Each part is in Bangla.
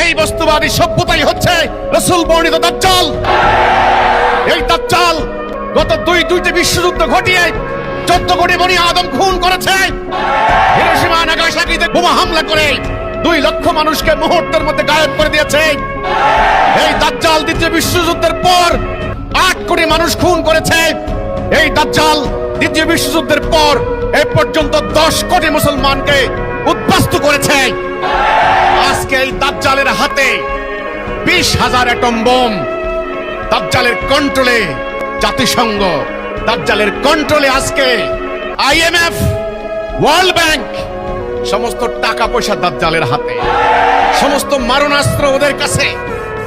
এই বস্তুবাদী সভ্যতাই হচ্ছে রসুল বর্ণিত দাজ্জাল। এই দাজ্জাল গত দুই দুইটি বিশ্বযুদ্ধ ঘটিয়ে চোদ্দ কোটি বনি আদম খুন করেছে। হিরোশিমা নাগাসাকিতে বোমা হামলা করে দুই লক্ষ মানুষকে মুহূর্তের মধ্যে গায়েব করে দিয়েছে। এই দাজ্জাল দ্বিতীয় বিশ্বযুদ্ধের পর আট কোটি মানুষ খুন করেছে। এই দাজ্জাল দ্বিতীয় বিশ্বযুদ্ধের পর এ পর্যন্ত দশ কোটি মুসলমানকে উদ্বাস্তু করেছে। এই দাজ্জালের হাতে বিশ হাজার অ্যাটম বোম। দাজ্জালের কন্ট্রোলে জাতিসংঘ। দাজ্জালের কন্ট্রোলে আজকে আইএমএফ ওয়ার্ল্ড ব্যাংক। সমস্ত টাকা পয়সা দাজ্জালের হাতে। সমস্ত মারণাস্ত্র ওদের কাছে।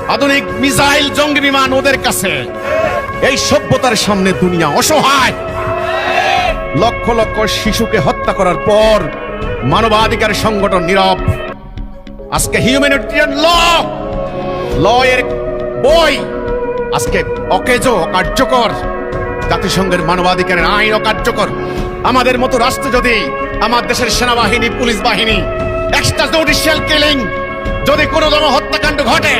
আধুনিক মিসাইল জঙ্গি বিমান ওদের কাছে। এই সভ্যতার সামনে দুনিয়া অসহায়। লক্ষ লক্ষ শিশুকে হত্যা করার পর মানবাধিকার সংগঠন নীরব। আজকে হিউম্যানিটেরিয়ান ল ল এর বই, আজকে অকেজো কার্যকর, জাতিসংঘের মানবাধিকারের আইন অকার্যকর আমাদের মতো রাষ্ট্র যদি আমার দেশের সেনাবাহিনী, পুলিশ বাহিনী এক্সট্রা জুডিশিয়াল কিলিং যদি কোনো জন হত্যাকাণ্ড ঘটে,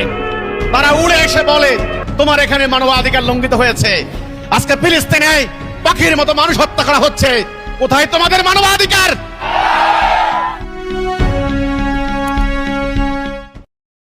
তারা উড়ে এসে বলে, তোমার এখানে মানবাধিকার লঙ্ঘিত হয়েছে। আজকে ফিলিস্তিনে পাখির মতো মানুষ হত্যা করা হচ্ছে। কোথায় তোমাদের মানবাধিকার?